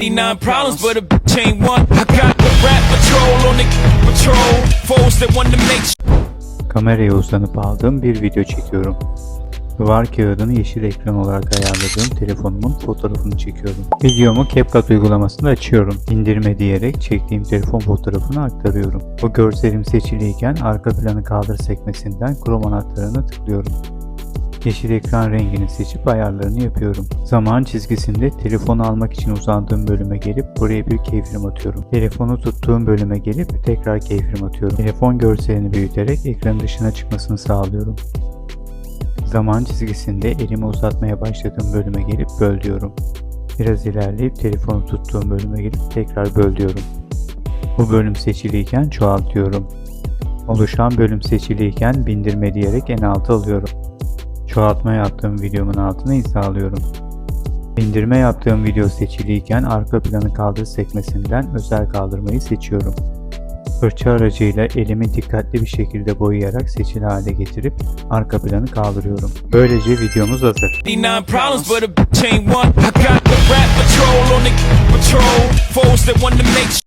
Nine problems, but a bitch ain't one. I got the rap patrol on the patrol. Foes that want to make Kameraya uzanıp aldığım bir video çekiyorum. Duvar kağıdını yeşil ekran olarak ayarladığım telefonumun fotoğrafını çekiyorum. Videomu CapCut uygulamasında açıyorum. İndirme diyerek çektiğim telefon fotoğrafını aktarıyorum. Bu görselim seçiliyken arka planı kaldır sekmesinden Chrome anahtarını tıklıyorum. Yeşil ekran rengini seçip ayarlarını yapıyorum. Zaman çizgisinde telefonu almak için uzandığım bölüme gelip buraya bir keyframe atıyorum. Telefonu tuttuğum bölüme gelip tekrar keyframe atıyorum. Telefon görselini büyüterek ekranın dışına çıkmasını sağlıyorum. Zaman çizgisinde elimi uzatmaya başladığım bölüme gelip böl diyorum. Biraz ilerleyip telefonu tuttuğum bölüme gelip tekrar böl diyorum. Bu bölüm seçiliyken çoğaltıyorum. Oluşan bölüm seçiliyken bindirme diyerek en alta alıyorum. Çoğaltma yaptığım videomun altına hizalıyorum. Bindirme yaptığım video seçiliyken arka planı kaldır sekmesinden özel kaldırmayı seçiyorum. Fırça aracıyla elimi dikkatli bir şekilde boyayarak seçili hale getirip arka planı kaldırıyorum. Böylece videomuz hazır.